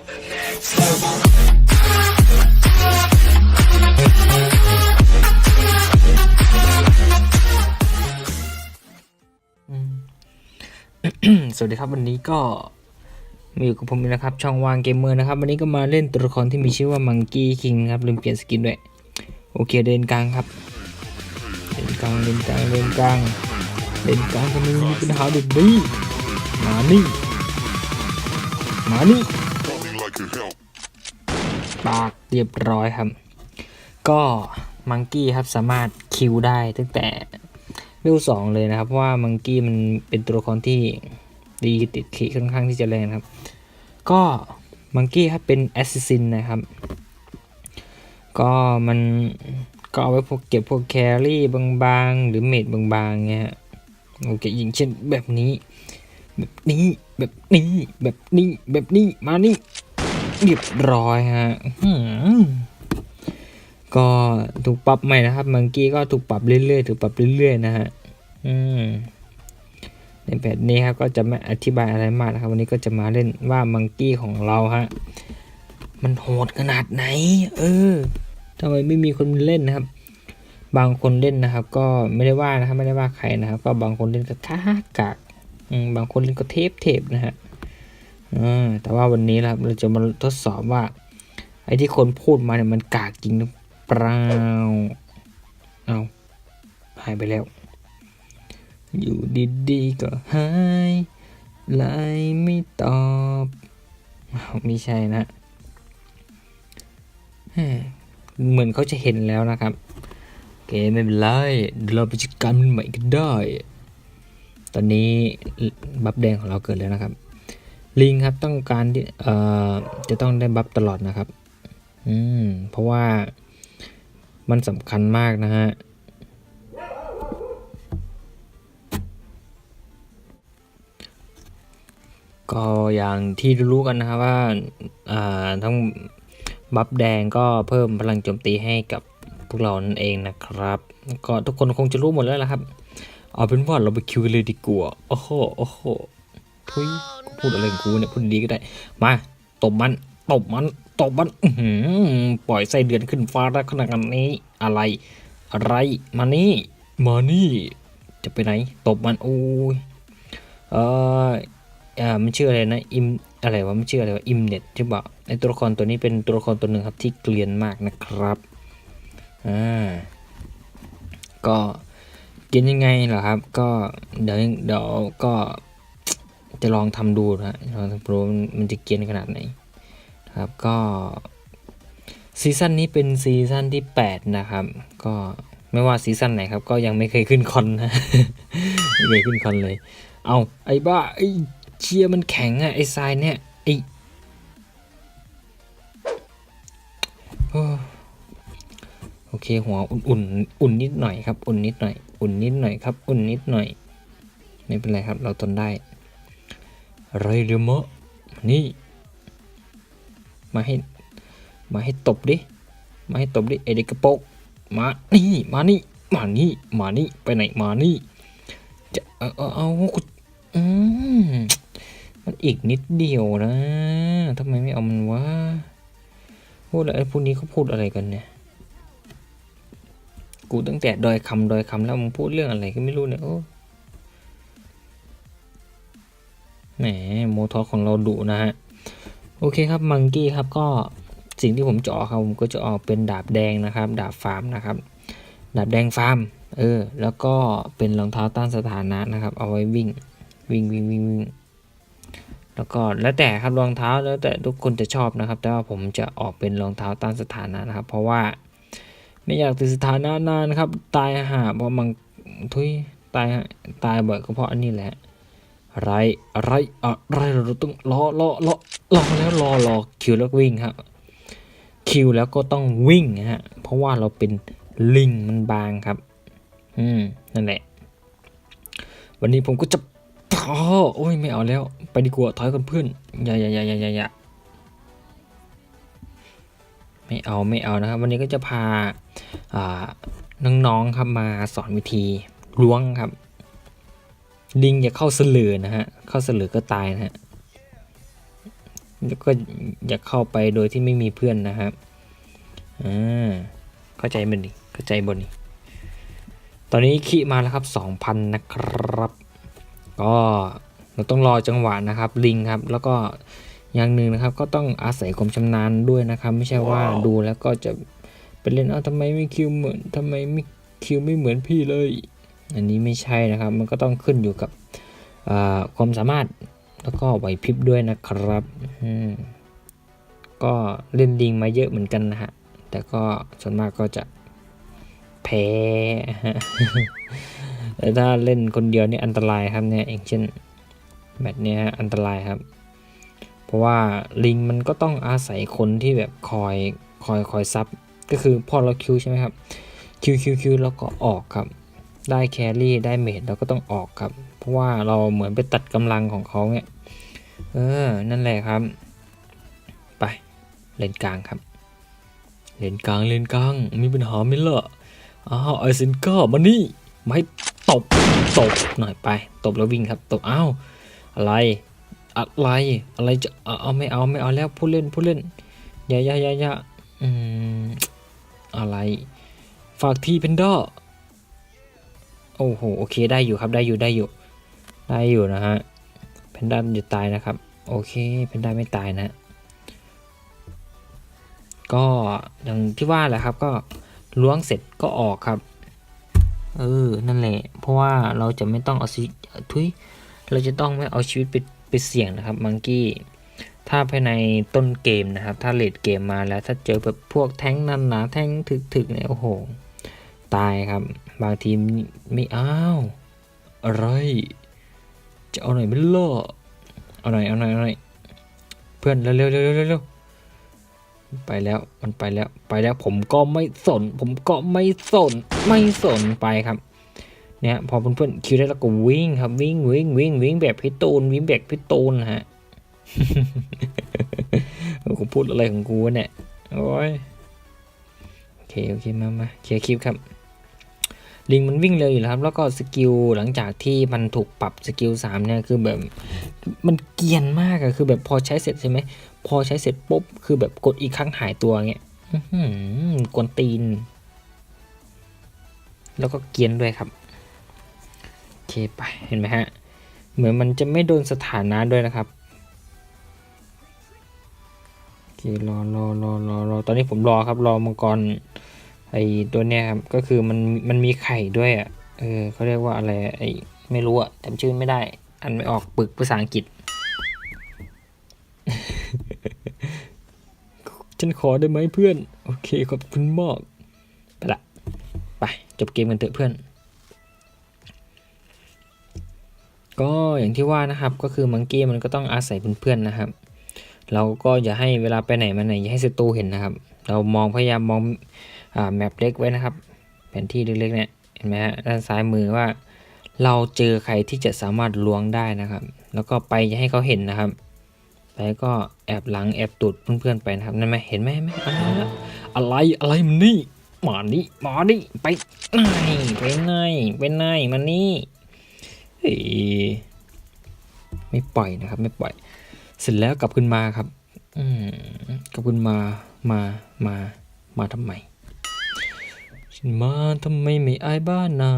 สวัสดีครับวันนี้ก็มาอยู่กับผมอีกนะครับ ช่องวางเกมเมอร์นะครับ วันนี้ก็มาเล่นตัวละครที่มีชื่อว่ามังกี้คิงครับลืมเปลี่ยนสกินด้วย โอเคเดินกลางครับ เดินกลางเดินกลางเดินกลางเดินกลางทำไมมีปัญหาเด็กนี้มานี่มานี่ ปากเรียบร้อยครับ ก็มังกี้ครับสามารถคิวได้ตั้งแต่เวลสองเลยนะครับ เพราะว่ามังกี้มันเป็นตัวละครที่ดีติดขีค่อนข้างที่จะแรงครับ ก็มังกี้ครับเป็นแอสซิสินนะครับ ก็มันก็เอาไว้พวกเก็บพวกแครี่บางๆ หรือเมดบางๆเงี้ยฮะโอเคอย่างเช่นแบบนี้ แบบนี้แบบนี้แบบนี้แบบนี้มานี่ เรียบร้อยฮะอื้อหือก็ถูกปรับใหม่นะครับมังกี้ก็ถูกปรับเรื่อยๆถูกปรับเรื่อยๆนะฮะอืมในแบบนี้ครับก็จะไม่อธิบายอะไรมากนะครับ วันนี้ก็จะมาเล่นว่ามังกี้ของเราฮะมันโหดขนาดไหน เออทำไมไม่มีคนเล่นนะครับ บางคนเล่นนะครับ ก็ไม่ได้ว่านะครับไม่ได้ว่าใครนะครับ ก็บางคนเล่นก็กากากอืมบางคนเล่นก็เทปเทปนะฮะ แต่ว่าวันนี้นะครับเราจะมาทดสอบว่า ไอ้ที่คนพูดมาเนี่ยมันกากจริงหรือเปล่าเอาหายไปแล้ว อยู่ดีๆก็หายไลน์ไม่ตอบไม่ใช่นะเหมือนเขาจะเห็นแล้วนะครับโอเคไม่เป็นไรเดี๋ยวเราไปจัดการมันใหม่ก็ได้ ตอนนี้บัฟแดงของเราเกิดแล้วนะครับ ลิงครับต้องการที่เอ่อจะต้องได้บัฟตลอดนะครับ อืม เพราะว่ามันสำคัญมากนะฮะก็อย่างที่รู้กันนะครับว่าอ่าทั้งบัฟแดงก็เพิ่มพลังโจมตีให้กับพวกเรานั่นเองนะครับ ก็ทุกคนคงจะรู้หมดแล้วละครับ เอาเป็นว่าเราไปคิวกันเลยดีกว่า โอ้โห โอ้โห ทุยกูพูดอะไรของกูเนี่ยพูดดีก็ได้ มาตบมันตบมันตบมันอืปล่อยไส้เดือนขึ้นฟ้าแล้วขนาดนี้อะไร อะไรมานี่มานี่ จะไปไหน ตบมันโอ้ยเอออ่ามันชื่ออะไรนะอิมอะไรวะมันชื่ออะไรวะอิมเน็ตใช่ปะไอตัวละครตัวนี้เป็นตัวละครตัวหนึ่งครับที่เกลียนมากนะครับอ่าก็เกลียนยังไงเหรอครับ ก็เดี๋ยวเดี๋ยวก็ จะลองทำดูนะฮะลองทำดูมันจะเกียนขนาดไหนนะครับ ก็ซีซั่นนี้เป็นซีซั่นที่ 8 นะครับ ก็ไม่ว่าซีซั่นไหนครับ ก็ยังไม่เคยขึ้นคอนนะไม่เคยขึ้นคอนเลย เอาไอ้บ้าไอ้เชียร์มันแข็งอะไอ้ทรายเนี่ยไอ้โอ้โอเคหัวอุ่นๆอุ่นนิดหน่อยครับ อุ่นนิดหน่อย อุ่นนิดหน่อยครับ อุ่นนิดหน่อย ไม่เป็นไรครับ เราทนได้ ไรเรือมะนี่ มาให้ มาให้ตบดิ มาให้ตบดิไอเด็กกระโปงมานี่ มานี่ มานี่ มานี่ ไปไหน มานี่ จะเอาเอาเอาอืมมันอีกนิดเดียวนะทำไมไม่เอามันวะพูดอะไรพวกนี้เขาพูดอะไรกันเนี่ย กูตั้งแต่ดอยคำดอยคำแล้วมึงพูดเรื่องอะไรก็ไม่รู้เนี่ยโอ้ แหมโมทอของเราดุนะฮะ โอเคครับมังกี้ครับก็สิ่งที่ผมจะออกครับผมก็จะออกเป็นดาบแดงนะครับ ดาบฟาร์มนะครับ ดาบแดงฟาร์มเออแล้วก็เป็นรองเท้าต้านสถานะนะครับ เอาไว้วิ่งวิ่งวิ่งวิ่งวิ่งแล้วก็แล้วแต่ครับรองเท้าแล้วแต่ทุกคนจะชอบนะครับ แต่ว่าผมจะออกเป็นรองเท้าต้านสถานะนะครับ เพราะว่าไม่อยากติดสถานะนานครับ ตายหาเพราะมันทุยตายตายบ่อยก็เพราะอันนี้แหละ ไรอะไรอะไรเราต้องรอรอรอรอแล้วรอรอคิวแล้ววิ่งครับคิวแล้วก็ต้องวิ่งนะฮะเพราะว่าเราเป็นลิงมันบางครับ อืมนั่นแหละ วันนี้ผมก็จะท้อโอ้ยไม่เอาแล้ว ไปดีกว่าถอยกันเพื่อนอย่าอย่าอย่าอย่าอย่าอย่าไม่เอาไม่เอานะครับ วันนี้ก็จะพาอ่าน้องๆครับมาสอนวิธีล้วงครับ ลิงอย่าเข้าเสลือนะฮะ เข้าเสลือก็ตายนะฮะ แล้วก็อย่าเข้าไปโดยที่ไม่มีเพื่อนนะครับอ่าเข้าใจมันดิเข้าใจบนนี่ตอนนี้ขีมาแล้วครับ2,000นะครับ ก็เราต้องรอจังหวะนะครับลิงครับ แล้วก็อย่างหนึ่งนะครับ ก็ต้องอาศัยความชำนาญด้วยนะครับ ไม่ใช่ว่าดูแล้วก็จะไปเล่นเอ้าทำไมไม่คิวเหมือนทำไมไม่คิวไม่เหมือนพี่เลย อันนี้ไม่ใช่นะครับ มันก็ต้องขึ้นอยู่กับความสามารถแล้วก็ไหวพริบด้วยนะครับก็เล่นลิงมาเยอะเหมือนกันนะฮะ แต่ก็ส่วนมากก็จะแพ้แต่ถ้าเล่นคนเดียวนี่อันตรายครับเนี่ยอย่างเช่นแมตช์เนี้ยอันตรายครับ เพราะว่าลิงมันก็ต้องอาศัยคนที่แบบคอยคอยคอยซับก็คือพอเราคิวใช่ไหมครับคิวคิวคิวแล้วก็ออกครับ ได้แครี่ได้เมดเราก็ต้องออกครับ เพราะว่าเราเหมือนไปตัดกำลังของเขาเนี่ย เออ นั่นแหละครับ ไป เลนกลางครับ เลนกลางเลนกลางมีปัญหาไหมล่ะอ้าวไอซินก้ามานี่มาให้ตบตบหน่อยไป ตบแล้ววิ่งครับ ตบอ้าวอะไร อะไร อะไรจะเอาเอไม่เอาไม่เอาแล้วผู้เล่นผู้เล่นย่าอย่าอย่าอย่าอืมอะไร ฝากทีเพนด้า โอ้โหโอเคได้อยู่ครับได้อยู่ได้อยู่ ได้อยู่นะฮะแพนด้ามันจะตายนะครับ โอเคแพนด้าไม่ตายนะ ก็อย่างที่ว่าแหละครับ ก็ล้วงเสร็จก็ออกครับ เออนั่นแหละ เพราะว่าเราจะไม่ต้องเอาชีวิตทุยเราจะต้องไม่เอาชีวิตไปไปเสี่ยงนะครับมังกี้ถ้าภายในต้นเกมนะครับ ถ้าเลดเกมมาแล้วถ้าเจอแบบพวกแท้งนันหนาแท้งถึกๆเนี่ยโอ้โห ตายครับ บางทีไม่อ้าวอะไร จะเอาหน่อยไม่ล่อเอาหน่อยเอาหน่อยเอาหน่อยเพื่อนเร็วเร็วเร็วเร็วไปแล้วมันไปแล้วไปแล้วผมก็ไม่สน ผมก็ไม่สนไม่สนไปครับเนี่ยพอเพื่อนๆคิวได้แล้วก็วิ่งครับวิ่งวิ่งวิ่งวิ่งแบบพิตูนวิ่งแบบพิตูนฮะกูพูดอะไรของกูเนี่ยโอ้ยโอเคโอเคมามาเคลียร์คลิปครับ ลิงมันวิ่งเร็วอยู่แล้วครับแล้วก็สกิลหลังจากที่มันถูกปรับสกิลสามเนี่ยคือแบบมันเกียนมากอะคือแบบพอใช้เสร็จใช่ไหมพอใช้เสร็จปุ๊บคือแบบกดอีกครั้งหายตัวเงี้ยอื้อหือกวนตีน แล้วก็เกียนด้วยครับโอเคไปเห็นไหมฮะเหมือนมันจะไม่โดนสถานะด้วยนะครับโอเครอรอรอรอรอตอนนี้ผมรอครับรอมังกร ไอตัวเนี้ยครับก็คือมันมันมีไข่ด้วยอะเออเขาเรียกว่าอะไรไอไม่รู้อะจำชื่อไม่ได้ อันไม่ออกปึกภาษาอังกฤษ ฉันขอได้ไหมเพื่อน โอเคขอบคุณมากไปละไปจบเกมกันเถอะเพื่อนก็อย่างที่ว่านะครับก็คือมังกี้มันก็ต้องอาศัยเพื่อนๆนะครับ เราก็อย่าให้เวลาไปไหนมาไหนอย่าให้ศัตรูเห็นนะครับ เรามองพยายามมองอแมปเล็กไว้นะครับ แผนที่เล็กๆเนี่ยเห็นไหมฮะด้านซ้ายมือว่า เราเจอใครที่จะสามารถล้วงได้นะครับ แล้วก็ไปให้เขาเห็นนะครับแล้วก็แอบหลังแอบตูดเพื่อนๆไปนะครับนั่นไหมเห็นไหมไหมอะไรอะไรมันนี่มานี่มานี่ไปไหนไปไหนไปไหนมานี่เฮ้ยไม่ปล่อยนะครับ ไม่ปล่อย เสร็จแล้วกลับขึ้นมาครับ อืมกลับขึ้นมา มามามาทำไมฉันมาทำไมไม่อายบ้านนา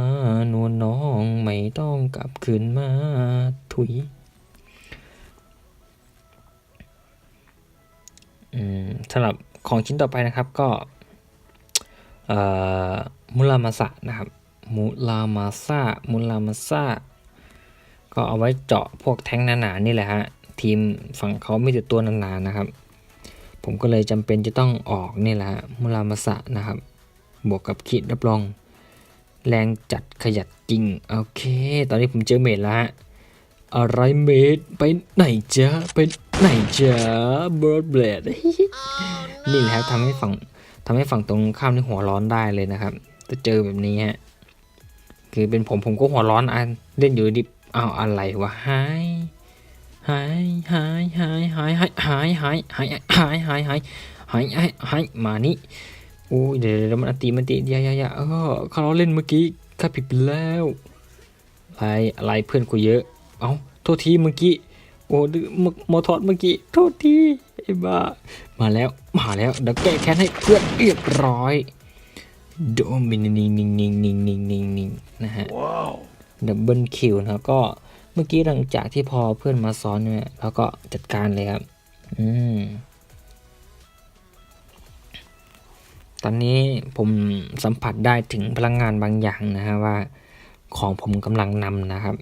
นวลน้องไม่ต้องกลับคืนมาถุยสำหรับของชิ้นต่อไปนะครับก็มุรามาสะนะครับมุรามาซามุรามาซาก็เอาไว้เจาะพวกแท้งหนาๆนี่แหละฮะทีมฝั่งเขาไม่ติดตัวหนาๆนะครับ ผมก็เลยจำเป็นจะต้องออกนี่แหละฮะมุรามาสะนะครับ บวกกับคิดรับรอง แรงจัดขยัดจริง โอเค ตอนนี้ผมเจอเมดแล้วฮะ อะไรเมดไปไหนจ๊ะไปไหนจ๊ะเบิร์ดเบลดนี่แหละทำให้ฝั่งทำให้ฝั่งตรงข้ามนี่หัวร้อนได้เลยนะครับถ้าเจอแบบนี้ฮะ คือเป็นผมผมก็หัวร้อนอันเล่นอยู่ดิอ้าวอะไรวะหาย หายหายหายหายหายหายหายหายหายหายหายหายหายหายมานี่โอ้ยเดี๋ยวเดี๋ยวมันอันตีมันตีอยาอยาอยาเออเขาเราเล่นเมื่อกี้ข้าผิดไปแล้วอะไรอะไรเพื่อนกูเยอะ เอ้าโทษทีเมื่อกี้โอ้อ้ดื้อมโมทอดเมื่อกี้โทษทีไอ้บ้ามาแล้วมาแล้วเดี๋ยวแก้แค้นให้เพื่อนเรียบร้อยโดมินนิ่งนิ่งนิ่งนิ่งนิ่งนิ่งนิ่งนะฮะดับเบิลคิวนะก็ เมื่อกี้หลังจากที่พอเพื่อนมาซ้อนเนี่ยเราก็จัดการเลยครับ อืม ตอนนี้ผมสัมผัสได้ถึงพลังงานบางอย่างนะฮะว่า ของผมกำลังนำนะครับ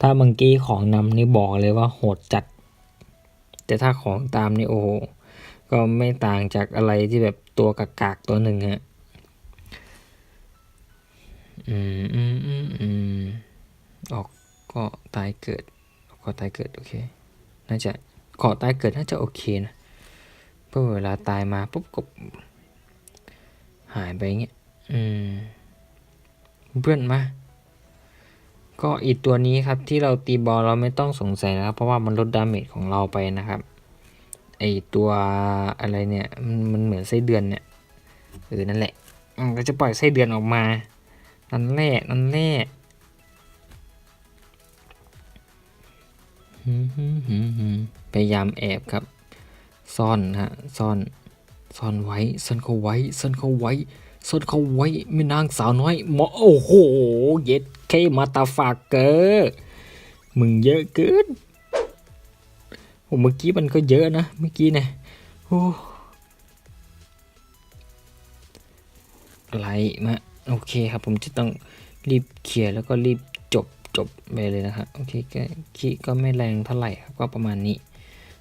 ถ้าเมื่อกี้ของนำนี่บอกเลยว่าโหดจัด แต่ถ้าของตามนี่โอ้โหก็ไม่ต่างจากอะไรที่แบบตัวกากๆตัวหนึ่งฮะ อืมอืมอืมอืม ออกก็ตายเกิดออกก็ตายเกิดโอเคน่าจะขอตายเกิดน่าจะโอเคนะเพราะเวลาตายมาปุ๊บก็หายไปเงี้ยอืมเพื่อนมาก็อีกตัวนี้ครับที่เราตีบอลเราไม่ต้องสงสัยนะครับเพราะว่ามันลดดาเมจของเราไปนะครับไอตัวอะไรเนี่ยมันมันเหมือนไส้เดือนเนี่ยเออนั่นแหละอืมก็จะปล่อยไส้เดือนออกมานั่นแหละนั่นแหละ พยายามแอบครับ ซ่อนฮะซ่อน ซ่อนไว้ซ่อนเขาไว้ซ่อนเขาไว้ซ่อนเขาไว้ไม่นางสาวน้อยหมอโอ้โห เย็ดเคมาตาฝากเกอร์มึงเยอะเกินโอ้เมื่อกี้มันก็เยอะนะเมื่อกี้เนี่ยโอ้อะไรมาโอเคครับผมจะต้องรีบเคลียร์แล้วก็รีบ จบไปเลยนะครับโอเคก็คีก็ไม่แรงเท่าไหร่ครับก็ประมาณนี้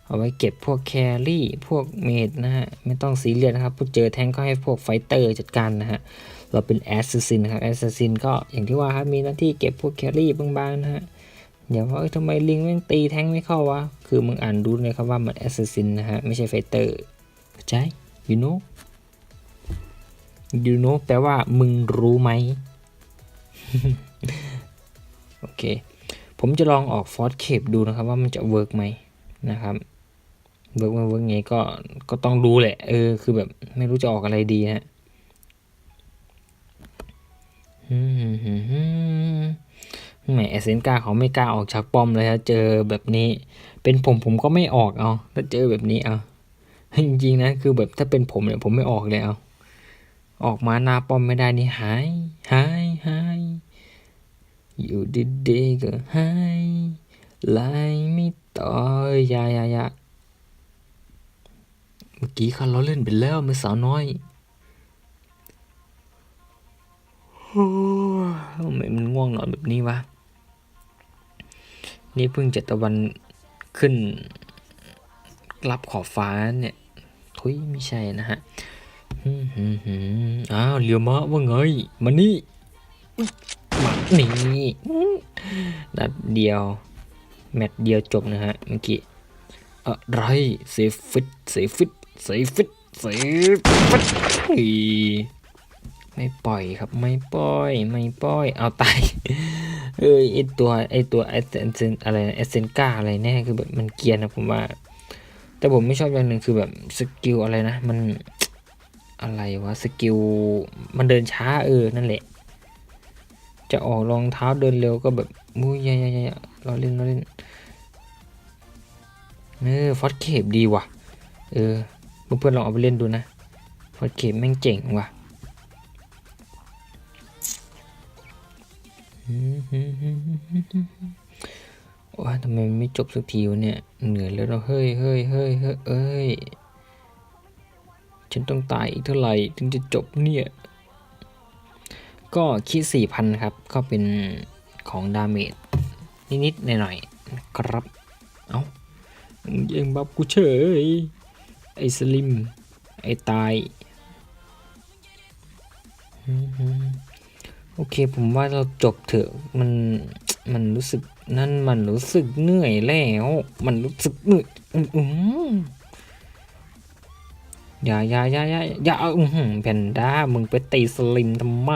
เอาไว้เก็บพวกแครี่พวกเมดนะฮะไม่ต้องซีเรียสนะครับพวกเจอแทงก็ให้พวกไฟเตอร์จัดการนะฮะเราเป็นแอสซัสซินนะครับแอสซัสซินก็อย่างที่ว่าครับมีหน้าที่เก็บพวกแครี่บางๆนะฮะอย่าว่าทำไมลิงแม่งตีแทงไม่เข้าวะคือมึงอ่านดูเลยครับว่ามันแอสซัสซินนะฮะไม่ใช่ไฟเตอร์เข้าใจ you know you know แปลว่ามึงรู้ไหม โอเค ผมจะลองออกฟอสเคปดูนะครับ ว่ามันจะเวิร์กไหมนะครับเวิร์กไม่เวิร์กไงก็ก็ต้องดูแหละ เออ คือแบบไม่รู้จะออกอะไรดีฮะอืมแหมเอเซนกาเขาไม่กล้าออกจากป้อมเลยฮะเจอแบบนี้ เป็นผมผมก็ไม่ออกเอาถ้าเจอแบบนี้เอาจริงๆนะคือแบบถ้าเป็นผมเนี่ยผมไม่ออกเลยเอาออกมาหน้าป้อมไม่ได้นี่หายหายหาย อยู่ดีๆก็หายไล่ไม่ต่อยายายาเมื่อกี้เราเล่นไปแล้วเมื่อสาวน้อยโอ้ยทำไมมันง่วงนอนแบบนี้วะ นี่เพิ่งจะตะวันขึ้นรับขอบฟ้าเนี่ย ทุยไม่ใช่นะฮะอ้าวเรียวมะว่าไงมานี่ นี่นัดเดียว แมตช์เดียวจบนะฮะเมื่อกี้อะไรเซฟิตเซฟิตเซฟิตเซฟิตไม่ปล่อยครับไม่ปล่อย ไม่ปล่อย เอาตายเอ้ยไอตัวไอตัวไอเซนเซนอะไรเอเซนกาอะไรแน่คือแบบมันเกียนนะผมว่า แต่ผมไม่ชอบอย่างหนึ่งคือแบบสกิลอะไรนะ มันอะไรวะสกิลมันเดินช้าเออนั่นแหละ จะออกรองเท้าเดินเร็วก็แบบมุ้ยยยยเราเล่นเราเล่นเออฟอสเคปดีว่ะ เออเพื่อนๆลองเอาไปเล่นดูนะฟอสเคปแม่งเจ๋งว่ะว่าทำไมมันไม่จบสักทีวะเนี่ยเหนื่อยแล้วเราเฮ้ยเฮ้ยเฮ้ยเฮ้ยเอ้ยฉันต้องตายอีกเท่าไหร่ถึงจะจบเนี่ย ก็คิดสี่พันครับ ก็เป็นของดาเมจนิดๆหน่อยๆนะครับ เอ้าย่งบับกูเฉย ไอ้สลิม ไอ้ตาย โอเคผมว่าเราจบเถอะ มัน มันรู้สึก นั่นมันรู้สึกเหนื่อยแล้ว มันรู้สึกเหนื่อยอือ อย่าอย่าอย่าอย่าอย่าเอาอือหือแพนด้ามึงไปตีสลิมทำไม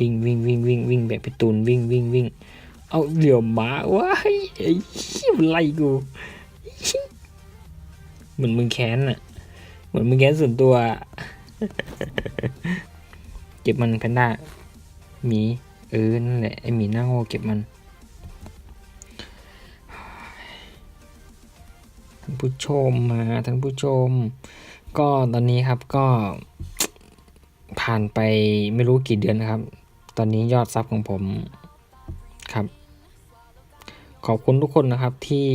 วิ่งวิ่งวิ่งวิ่งวิ่งแบบพี่ตูนวิ่งวิ่งวิ่งเอาเดี๋ยวหมาว้ายไอ้ไล่กูเหมือนมึงแค้นอะเหมือนมึงแค้นส่วนตัวเก็บมันแพนด้าหมีเออนั่นแหละไอหมีหน้าโง่เก็บมัน ท่านผู้ชมมาท่านผู้ชม ก็ตอนนี้ครับก็ผ่านไปไม่รู้กี่เดือนนะครับ ตอนนี้ยอดซับของผมครับ ขอบคุณทุกคนนะครับที่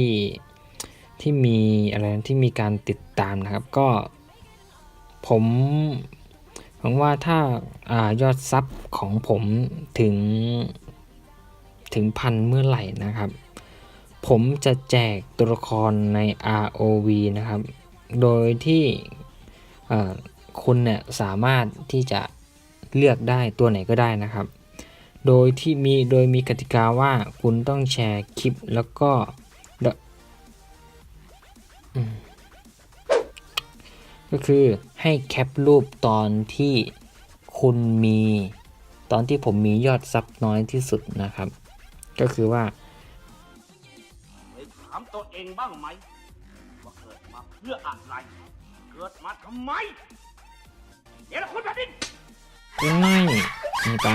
ที่มีอะไรที่มีการติดตามนะครับ ก็ผมหวังว่าถ้าอายอดซับของผมถึงถึงพันเมื่อไหร่นะครับ ผมจะแจกตัวละครใน ROV นะครับ โดยที่คุณเนี่ยสามารถที่จะเลือกได้ตัวไหนก็ได้นะครับ โดยที่มีโดยมีกติกาว่าคุณต้องแชร์คลิปแล้วก็ก็คือให้แคปรูปตอนที่คุณมี ตอนที่ผมมียอดซับน้อยที่สุดนะครับ ก็คือว่า เองบ้างไหมว่าเกิดมาเพื่ออะไร เกิดมาทำไมเดี๋ยวละคนแบบนี้ไม่ไม่ไป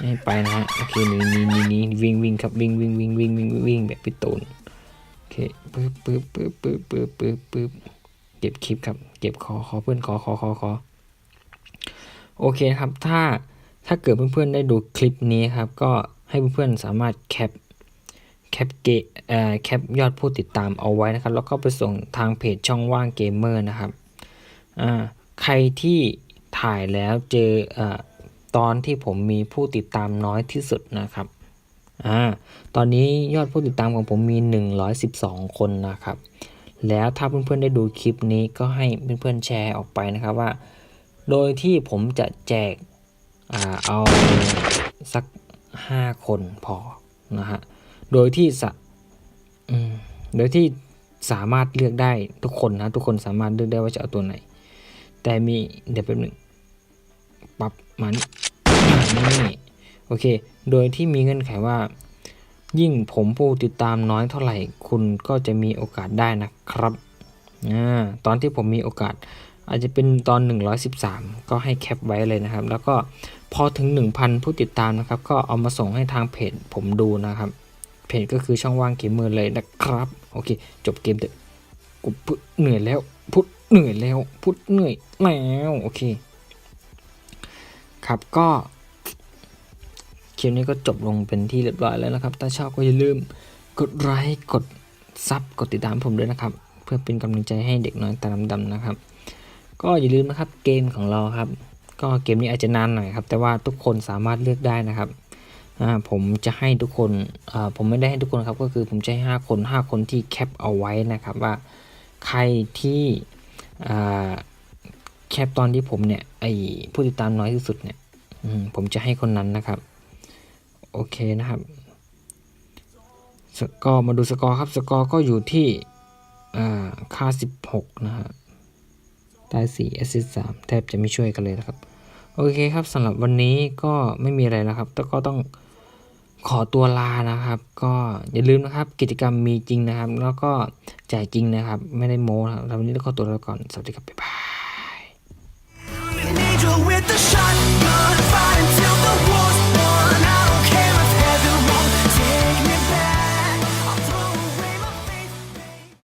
ไม่ไปนะฮะโอเคนี่นี่นี่นี่วิ่งวิ่งครับวิ่งวิ่งวิ่งวิ่งวิ่งวิ่งแบบพี่ตูนโอเคปึ๊บปึ๊บปึ๊บปึ๊บปึ๊บปึ๊บปึ๊บเก็บคลิปครับ เก็บขอขอเพื่อนขอขอขอขอโอเคครับถ้าถ้าเกิดเพื่อนๆได้ดูคลิปนี้ครับ ก็ให้เพื่อนๆสามารถแคป แคปเกเอ่อแคปยอดผู้ติดตามเอาไว้นะครับ แล้วก็ไปส่งทางเพจช่องว่างเกมเมอร์นะครับอ่าใครที่ถ่ายแล้วเจอเอ่อตอนที่ผมมีผู้ติดตามน้อยที่สุดนะครับอ่าตอนนี้ยอดผู้ติดตามของผมมี 112 คนนะครับ แล้วถ้าเพื่อนๆได้ดูคลิปนี้ก็ให้เพื่อนๆแชร์ออกไปนะครับว่า โดยที่ผมจะแจกอ่าเอาสัก 5 คนพอนะฮะ โดยที่สะโดยที่สามารถเลือกได้ทุกคนนะ ทุกคนสามารถเลือกได้ว่าจะเอาตัวไหน แต่มีเดี๋ยวแป๊บหนึ่งปรับมันนี่โอเค โดยที่มีเงื่อนไขว่า ยิ่งผมผู้ติดตามน้อยเท่าไหร่ คุณก็จะมีโอกาสได้นะครับอ่าตอนที่ผมมีโอกาส อาจจะเป็นตอน 113 ก็ให้แคปไว้เลยนะครับ แล้วก็พอถึง 1,000 ผู้ติดตามนะครับ ก็เอามาส่งให้ทางเพจผมดูนะครับ เพจก็คือช่องว่างเกมเมอร์เลยนะครับ โอเค จบเกมเถอะกูพุเหนื่อยแล้ว พุดเหนื่อยแล้ว พุดเหนื่อยแล้วโอเค ครับก็คลิปนี้ก็จบลงเป็นที่เรียบร้อยแล้วนะครับ ถ้าชอบก็อย่าลืมกดไลค์กดซับกดติดตามผมด้วยนะครับ เพื่อเป็นกำลังใจให้เด็กน้อยตาดำๆนะครับ ก็อย่าลืมนะครับเกมของเราครับ ก็เกมนี้อาจจะนานหน่อยครับ แต่ว่าทุกคนสามารถเลือกได้นะครับ ผมจะให้ทุกคนอ่าผมไม่ได้ให้ทุกคนครับ ก็คือผมจะให้ห้าคนห้าคนที่แคปเอาไว้นะครับว่าใครที่อ่าแคปตอนที่ผมเนี่ยไอผู้ติดตามน้อยที่สุดเนี่ยอืมผมจะให้คนนั้นนะครับ โอเคนะครับสกอร์มาดูสกอร์ครับสกอร์ก็อยู่ที่อ่าค่า 16 นะฮะได้4แอสซิสต์3แทบจะไม่ช่วยกันเลยนะครับ โอเคครับสำหรับวันนี้ก็ไม่มีอะไรแล้วครับแต่ก็ต้อง ขอตัวลานะครับ ก็อย่าลืมนะครับ กิจกรรมมีจริงนะครับ แล้วก็จ่ายจริงนะครับ ไม่ได้โม้ครับววันนี้ต้องขอตัวลาก่อนสวัสดีครับบ๊ายบาย